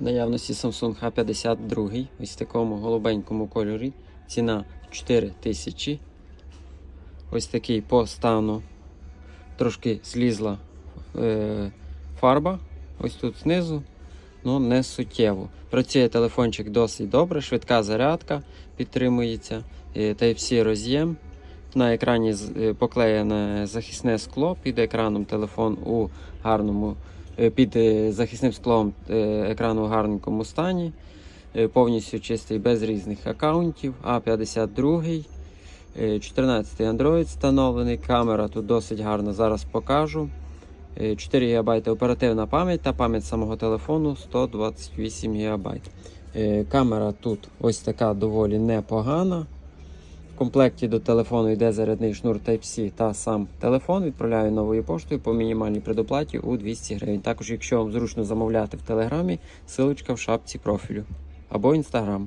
Наявності Samsung A52, ось в такому голубенькому кольорі. Ціна 4 тисячі. Ось такий по стану. Трошки злізла е, фарба. Ось тут знизу. Ну, не суттєво. Працює телефончик досить добре, швидка зарядка підтримується. е, Type-C роз'єм. На екрані е, поклеєне захисне скло під екраном телефон у гарному під е, захисним склом е, екрану у гарненькому стані. Е, Повністю чистий без різних аккаунтів. А52. е, 14 Android встановлений. Камера тут досить гарна. Зараз покажу. Е, 4 ГБ оперативна пам'ять та пам'ять самого телефону 128 ГБ. Е, Камера тут ось така доволі непогана. Комплекті до телефону йде зарядний шнур Type-C та сам телефон. Відправляю новою поштою по мінімальній предоплаті у 200 гривень. Також, якщо вам зручно замовляти в Телеграмі, силочка в шапці профілю або Інстаграм.